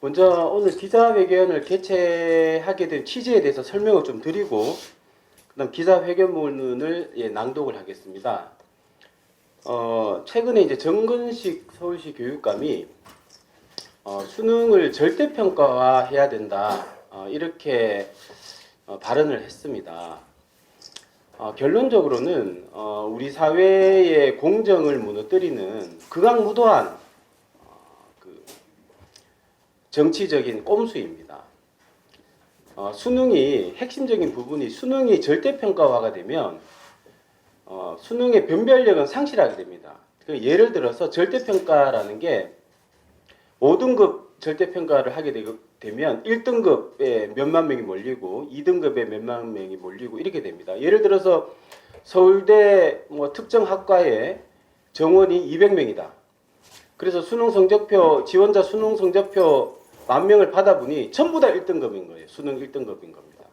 먼저 오늘 기자회견을 개최하게 된 취지에 대해서 설명을 좀 드리고 그다음 기자회견문을 예, 낭독을 하겠습니다. 어, 최근에 이제 정근식 서울시 교육감이 어, 수능을 절대평가화해야 된다 어, 이렇게 어, 발언을 했습니다. 어, 결론적으로는 어, 우리 사회의 공정을 무너뜨리는 극악무도한 어, 그 정치적인 꼼수입니다. 어, 수능이 핵심적인 부분이 수능이 절대평가화가 되면 어, 수능의 변별력은 상실하게 됩니다. 그 예를 들어서 절대평가라는 게 5등급 절대평가를 하게 되- 되면 1등급에 몇만 명이 몰리고 2등급에 몇만 명이 몰리고 이렇게 됩니다. 예를 들어서 서울대 뭐 특정 학과에 정원이 200명이다. 그래서 수능 성적표 지원자 수능 성적표 만 명을 받아보니 전부 다 1등급인 거예요. 수능 1등급인 겁니다.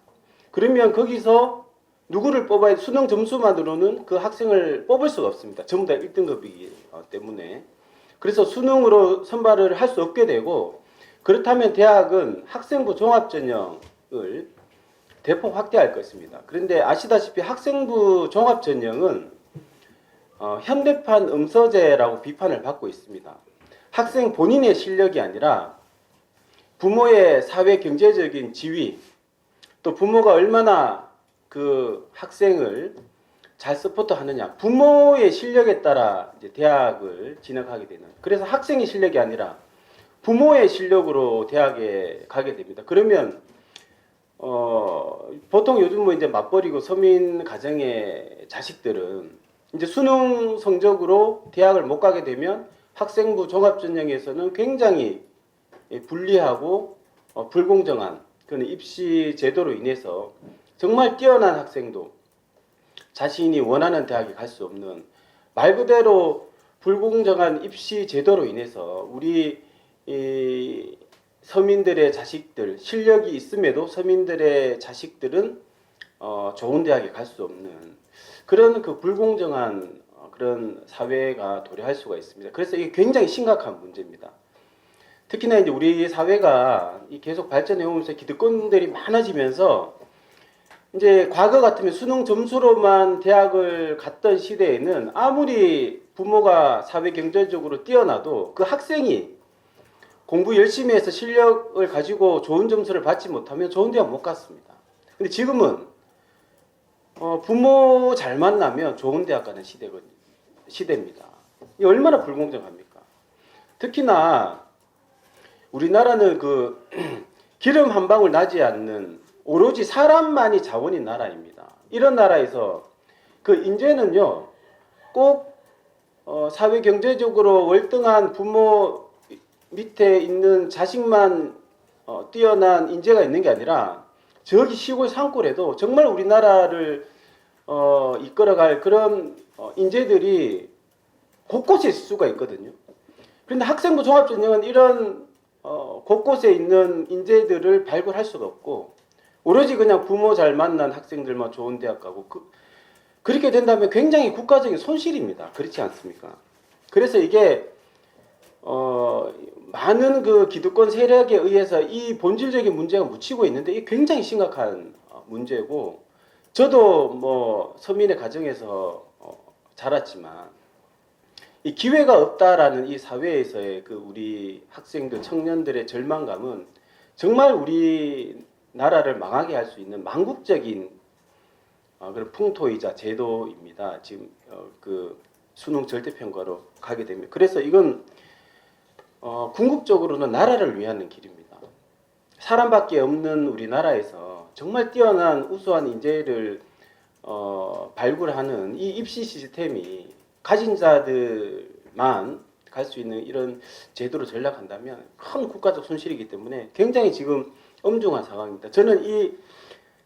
그러면 거기서 누구를 뽑아야 수능 점수만으로는 그 학생을 뽑을 수가 없습니다. 전부 다 1등급이기 때문에 그래서 수능으로 선발을 할 수 없게 되고 그렇다면 대학은 학생부 종합 전형을 대폭 확대할 것입니다. 그런데 아시다시피 학생부 종합 전형은 어, 현대판 음서제라고 비판을 받고 있습니다. 학생 본인의 실력이 아니라 부모의 사회 경제적인 지위 또 부모가 얼마나 그 학생을 잘 서포트하느냐 부모의 실력에 따라 이제 대학을 진학하게 되는 그래서 학생의 실력이 아니라 부모의 실력으로 대학에 가게 됩니다. 그러면 어 보통 요즘 뭐 이제 맞벌이고 서민 가정의 자식들은 이제 수능 성적으로 대학을 못 가게 되면 학생부 종합전형에서는 굉장히 예, 불리하고 어, 불공정한 그런 입시 제도로 인해서 정말 뛰어난 학생도 자신이 원하는 대학에 갈 수 없는 말 그대로 불공정한 입시 제도로 인해서 우리 이 서민들의 자식들 실력이 있음에도 서민들의 자식들은 어, 좋은 대학에 갈 수 없는 그런 그 불공정한 어, 그런 사회가 도래할 수가 있습니다. 그래서 이게 굉장히 심각한 문제입니다. 특히나 이제 우리 사회가 이 계속 발전해 오면서 기득권들이 많아지면서 이제 과거 같으면 수능 점수로만 대학을 갔던 시대에는 아무리 부모가 사회 경제적으로 뛰어나도 그 학생이 공부 열심히 해서 실력을 가지고 좋은 점수를 받지 못하면 좋은 대학 못 갔습니다. 근데 지금은 어, 부모 잘 만나면 좋은 대학 가는 시대거든요. 시대입니다. 이 얼마나 불공정합니까? 특히나 우리나라는 그 기름 한 방울 나지 않는 오로지 사람만이 자원인 나라입니다. 이런 나라에서 그 인재는요 꼭 어, 사회 경제적으로 월등한 부모 밑에 있는 자식만 어, 뛰어난 인재가 있는 게 아니라 저기 시골 산골에도 정말 우리나라를 어, 이끌어갈 그런 어, 인재들이 곳곳에 있을 수가 있거든요. 그런데 학생부 종합전형은 이런 어, 곳곳에 있는 인재들을 발굴할 수가 없고 오로지 그냥 부모 잘 만난 학생들만 좋은 대학 가고 그, 그렇게 된다면 굉장히 국가적인 손실입니다. 그렇지 않습니까? 그래서 이게 어, 많은 그 기득권 세력에 의해서 이 본질적인 문제가 묻히고 있는데 이게 굉장히 심각한 어, 문제고 저도 뭐 서민의 가정에서 어, 자랐지만 이 기회가 없다라는 이 사회에서의 그 우리 학생들 청년들의 절망감은 정말 우리 나라를 망하게 할 수 있는 망국적인 어, 그런 풍토이자 제도입니다. 지금 어, 그 수능 절대평가로 가게 됩니다. 그래서 이건 어, 궁극적으로는 나라를 위하는 길입니다. 사람밖에 없는 우리나라에서 정말 뛰어난 우수한 인재를 어, 발굴하는 이 입시 시스템이 가진 자들만 갈 수 있는 이런 제도로 전락한다면 큰 국가적 손실이기 때문에 굉장히 지금 엄중한 상황입니다. 저는 이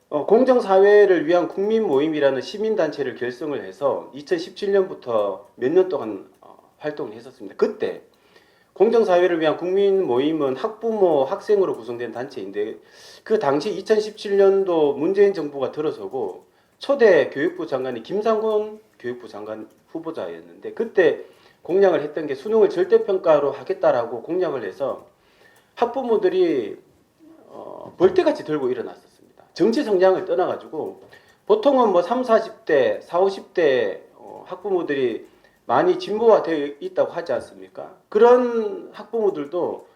어, 공정사회를 위한 국민 모임이라는 시민단체를 결성을 해서 2017년부터 몇 년 동안 어, 활동을 했었습니다. 그때 공정사회를 위한 국민 모임은 학부모, 학생으로 구성된 단체인데 그 당시 2017년도 문재인 정부가 들어서고 초대 교육부 장관이 김상곤 교육부 장관 후보자였는데 그때 공약을 했던 게 수능을 절대평가로 하겠다라고 공약을 해서 학부모들이 어, 벌떼같이 들고 일어났었습니다. 정치 성향을 떠나가지고 보통은 뭐 3, 40대, 4, 50대 어, 학부모들이 많이 진보화 되어 있다고 하지 않습니까? 그런 학부모들도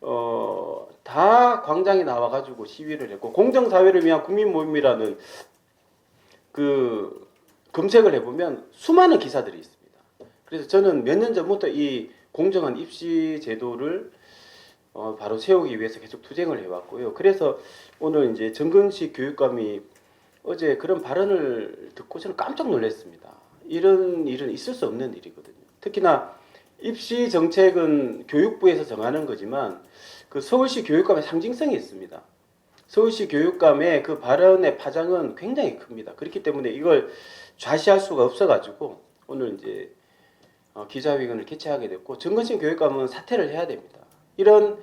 어, 다 광장에 나와가지고 시위를 했고 공정사회를 위한 국민 모임이라는 그 검색을 해보면 수많은 기사들이 있습니다. 그래서 저는 몇 년 전부터 이 공정한 입시 제도를 어, 바로 세우기 위해서 계속 투쟁을 해왔고요. 그래서 오늘 이제 정근식 교육감이 어제 그런 발언을 듣고 저는 깜짝 놀랐습니다. 이런 일은 있을 수 없는 일이거든요. 특히나 입시 정책은 교육부에서 정하는 거지만 그 서울시 교육감의 상징성이 있습니다. 서울시 교육감의 그 발언의 파장은 굉장히 큽니다. 그렇기 때문에 이걸 좌시할 수가 없어가지고 오늘 이제 어, 기자회견을 개최하게 됐고 정건신 교육감은 사퇴를 해야 됩니다. 이런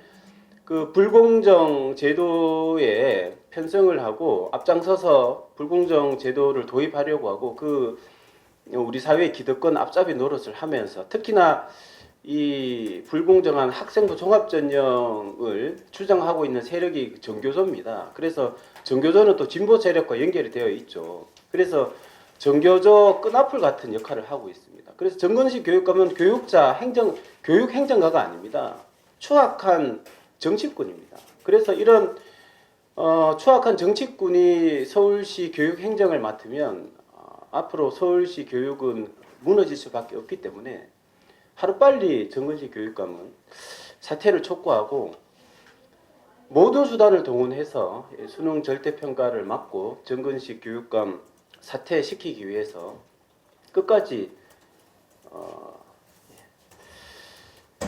그 불공정 제도에 편성을 하고 앞장서서 불공정 제도를 도입하려고 하고 그 우리 사회의 기득권 앞잡이 노릇을 하면서 특히나 이 불공정한 학생부 종합전형을 주장하고 있는 세력이 정교조입니다. 그래서 정교조는 또 진보 세력과 연결이 되어 있죠. 그래서 정교조 끈앞을 같은 역할을 하고 있습니다. 그래서 정건식 교육감은 교육자 행정 교육 행정가가 아닙니다. 추악한 정치꾼입니다. 그래서 이런 어, 추악한 정치꾼이 서울시 교육 행정을 맡으면 어, 앞으로 서울시 교육은 무너질 수밖에 없기 때문에 하루빨리 정근식 교육감은 사퇴를 촉구하고 모든 수단을 동원해서 수능 절대평가를 막고 정근식 교육감 사퇴시키기 위해서 끝까지 어,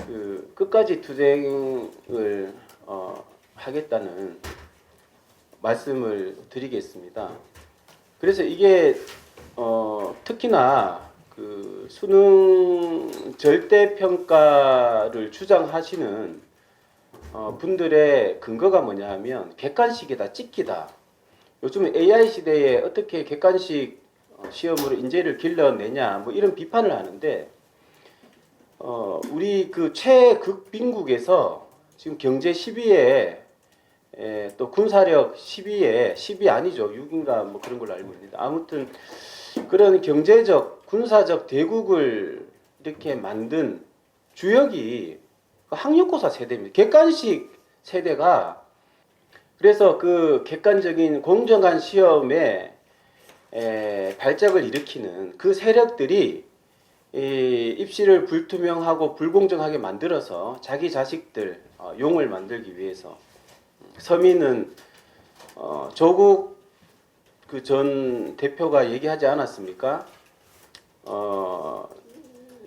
그 끝까지 투쟁을 어, 하겠다는 말씀을 드리겠습니다. 그래서 이게 어, 특히나 그 수능 절대 평가를 주장하시는 어, 분들의 근거가 뭐냐 하면 객관식이다, 찍기다. 요즘 AI 시대에 어떻게 객관식 어, 시험으로 인재를 길러내냐, 뭐 이런 비판을 하는데 어, 우리 그 최극빈국에서 지금 경제 10위에 에, 또 군사력 10위에 10위 아니죠. 6인가 뭐 그런 걸로 알고 있는데 아무튼 그런 경제적 군사적 대국을 이렇게 만든 주역이 학력고사 세대입니다. 객관식 세대가 그래서 그 객관적인 공정한 시험에 에, 발작을 일으키는 그 세력들이 이 입시를 불투명하고 불공정하게 만들어서 자기 자식들 어, 용을 만들기 위해서 서민은 어, 조국 그 전 대표가 얘기하지 않았습니까? 어,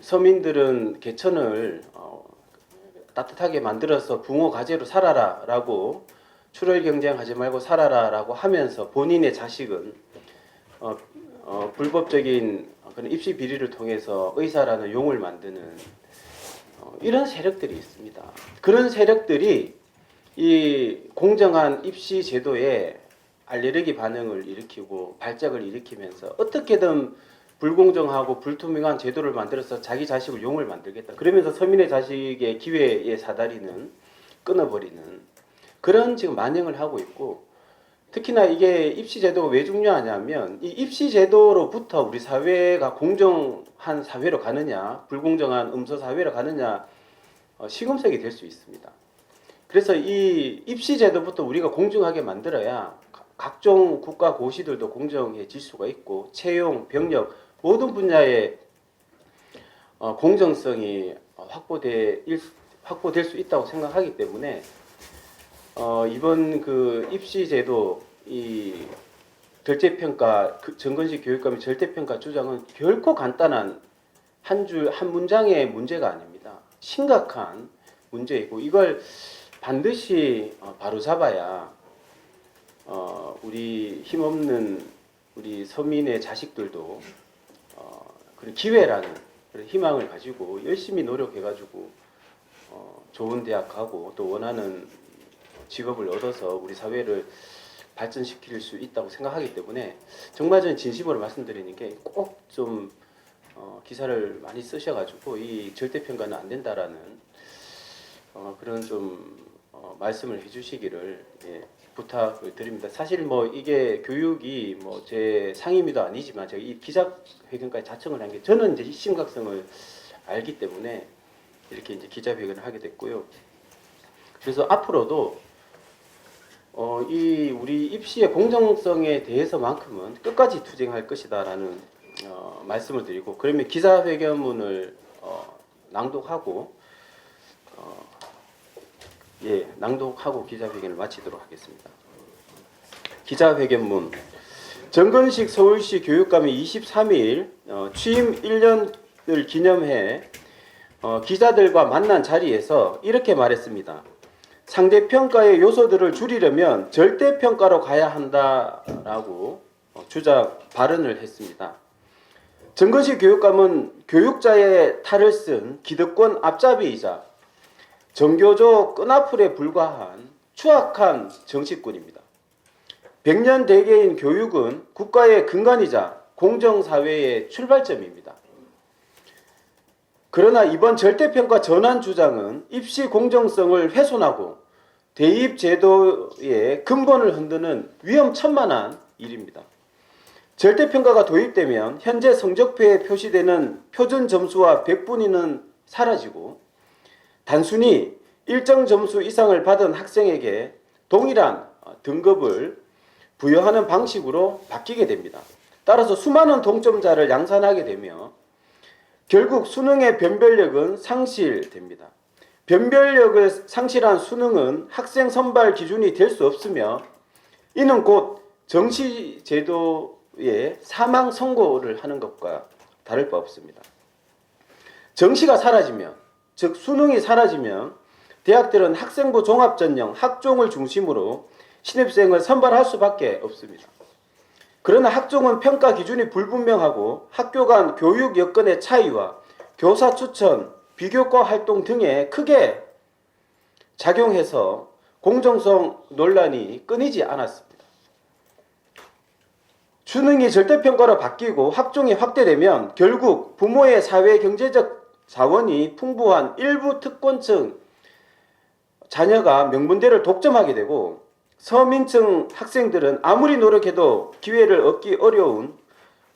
서민들은 개천을 어, 따뜻하게 만들어서 붕어 가재로 살아라라고 출혈 경쟁하지 말고 살아라라고 하면서 본인의 자식은 어, 어, 불법적인 그런 입시 비리를 통해서 의사라는 용을 만드는 어, 이런 세력들이 있습니다. 그런 세력들이 이 공정한 입시 제도에 알레르기 반응을 일으키고 발작을 일으키면서 어떻게든 불공정하고 불투명한 제도를 만들어서 자기 자식을 용을 만들겠다. 그러면서 서민의 자식의 기회의 사다리는 끊어버리는 그런 지금 만행을 하고 있고 특히나 이게 입시 제도가 왜 중요하냐면 이 입시 제도로부터 우리 사회가 공정한 사회로 가느냐 불공정한 음서 사회로 가느냐 어, 시금석이 될 수 있습니다. 그래서 이 입시 제도부터 우리가 공정하게 만들어야 가- 각종 국가 고시들도 공정해질 수가 있고 채용, 병력 모든 분야의 어, 공정성이 확보될 수 있다고 생각하기 때문에 어, 이번 그 입시 제도 이 절대 평가 그 정건식 교육감의 절대 평가 주장은 결코 간단한 한 줄 한 문장의 문제가 아닙니다. 심각한 문제이고 이걸 반드시 어, 바로 잡아야 어, 우리 힘없는 우리 서민의 자식들도 어, 그런 기회라는 그런 희망을 가지고 열심히 노력해가지고 어, 좋은 대학 가고 또 원하는 직업을 얻어서 우리 사회를 발전시킬 수 있다고 생각하기 때문에 정말 저는 진심으로 말씀드리는 게 꼭좀 어, 기사를 많이 쓰셔가지고 이 절대 평가는 안 된다라는 어, 그런 좀 어, 말씀을 해주시기를 예, 부탁을 드립니다. 사실 뭐 이게 교육이 뭐 제 상임위도 아니지만 제가 이 기자회견까지 자청을 한 게 저는 이제 이 심각성을 알기 때문에 이렇게 이제 기자회견을 하게 됐고요. 그래서 앞으로도 어, 이 우리 입시의 공정성에 대해서만큼은 끝까지 투쟁할 것이다라는 어, 말씀을 드리고 그러면 기자회견문을 어, 낭독하고 어, 예 낭독하고 기자회견을 마치도록 하겠습니다. 기자회견문 정건식 서울시 교육감이 23일 어, 취임 1년을 기념해 어, 기자들과 만난 자리에서 이렇게 말했습니다. 상대 평가의 요소들을 줄이려면 절대 평가로 가야 한다라고 어, 주장 발언을 했습니다. 정건식 교육감은 교육자의 탈을 쓴 기득권 앞잡이이자 정교조 끈앞풀에 불과한 추악한 정치꾼입니다. 백년 대계인 교육은 국가의 근간이자 공정사회의 출발점입니다. 그러나 이번 절대평가 전환 주장은 입시 공정성을 훼손하고 대입 제도의 근본을 흔드는 위험천만한 일입니다. 절대평가가 도입되면 현재 성적표에 표시되는 표준 점수와 백분위는 사라지고 단순히 일정 점수 이상을 받은 학생에게 동일한 등급을 부여하는 방식으로 바뀌게 됩니다. 따라서 수많은 동점자를 양산하게 되며 결국 수능의 변별력은 상실됩니다. 변별력을 상실한 수능은 학생 선발 기준이 될 수 없으며 이는 곧 정시 제도의 사망 선고를 하는 것과 다를 바 없습니다. 정시가 사라지면 즉 수능이 사라지면 대학들은 학생부 종합 전형 학종을 중심으로 신입생을 선발할 수밖에 없습니다. 그러나 학종은 평가 기준이 불분명하고 학교 간 교육 여건의 차이와 교사 추천, 비교과 활동 등에 크게 작용해서 공정성 논란이 끊이지 않았습니다. 수능이 절대평가로 바뀌고 학종이 확대되면 결국 부모의 사회 경제적 자원이 풍부한 일부 특권층 자녀가 명문대를 독점하게 되고 서민층 학생들은 아무리 노력해도 기회를 얻기 어려운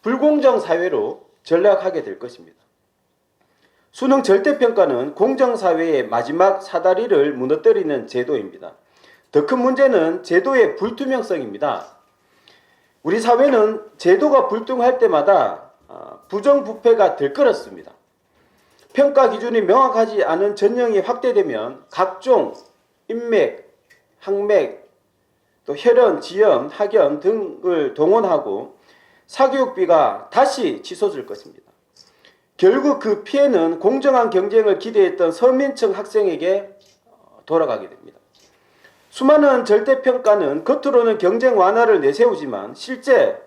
불공정 사회로 전락하게 될 것입니다. 수능 절대평가는 공정사회의 마지막 사다리를 무너뜨리는 제도입니다. 더 큰 문제는 제도의 불투명성입니다. 우리 사회는 제도가 불통할 때마다 아, 부정부패가 들끓었습니다. 평가 기준이 명확하지 않은 전형이 확대되면 각종 인맥, 학맥, 또 혈연, 지연, 학연 등을 동원하고 사교육비가 다시 치솟을 것입니다. 결국 그 피해는 공정한 경쟁을 기대했던 서민층 학생에게 돌아가게 됩니다. 수많은 절대평가는 겉으로는 경쟁 완화를 내세우지만 실제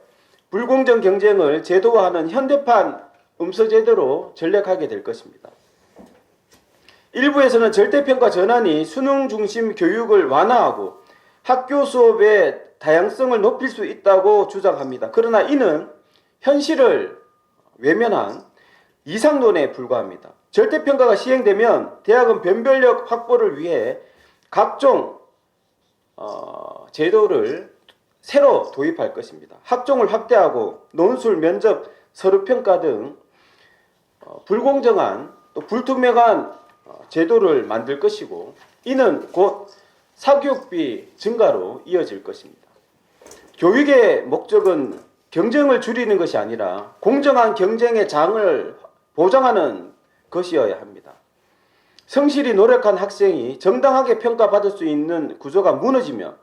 불공정 경쟁을 제도화하는 현대판 음서제도로 전략하게 될 것입니다. 일부에서는 절대평가 전환이 수능 중심 교육을 완화하고 학교 수업의 다양성을 높일 수 있다고 주장합니다. 그러나 이는 현실을 외면한 이상론에 불과합니다. 절대평가가 시행되면 대학은 변별력 확보를 위해 각종 어, 제도를 새로 도입할 것입니다. 학종을 확대하고 논술, 면접, 서류평가 등 어, 불공정한 또 불투명한 어, 제도를 만들 것이고 이는 곧 사교육비 증가로 이어질 것입니다. 교육의 목적은 경쟁을 줄이는 것이 아니라 공정한 경쟁의 장을 보장하는 것이어야 합니다. 성실히 노력한 학생이 정당하게 평가받을 수 있는 구조가 무너지면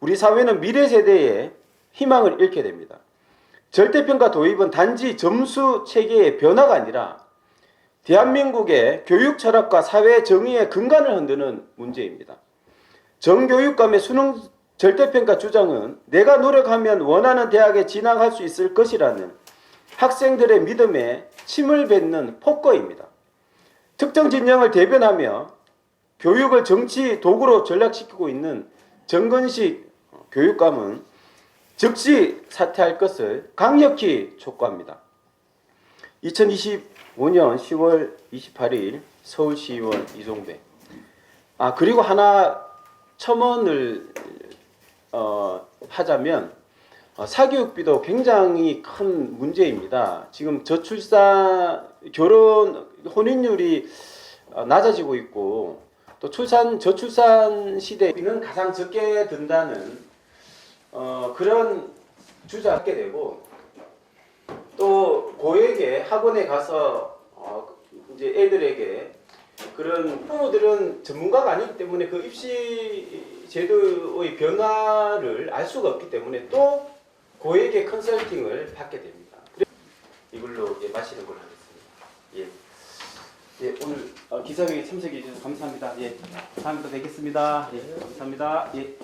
우리 사회는 미래 세대에 희망을 잃게 됩니다. 절대평가 도입은 단지 점수 체계의 변화가 아니라 대한민국의 교육 철학과 사회 정의의 근간을 흔드는 문제입니다. 정교육감의 수능 절대평가 주장은 내가 노력하면 원하는 대학에 진학할 수 있을 것이라는 학생들의 믿음에 침을 뱉는 폭거입니다. 특정 진영을 대변하며 교육을 정치 도구로 전락시키고 있는 정건식 교육감은 즉시 사퇴할 것을 강력히 촉구합니다. 2025년 10월 28일 서울시의원 이종배. 아 그리고 하나 첨언을 어, 하자면 어, 사교육비도 굉장히 큰 문제입니다. 지금 저출산 결혼 혼인율이 어, 낮아지고 있고 또 출산 저출산 시대는 가장 적게 든다는 어, 그런 주장하게 되고 또 고액의 학원에 가서 어, 이제 애들에게 그런 부모들은 전문가가 아니기 때문에 그 입시 제도의 변화를 알 수가 없기 때문에 또 고액의 컨설팅을 받게 됩니다. 이걸로 예, 마시는 걸로 하겠습니다. 예. 예, 오늘 어, 기사회에 참석해 주셔서 감사합니다. 예, 다음에 또 뵙겠습니다. 예, 감사합니다. 예.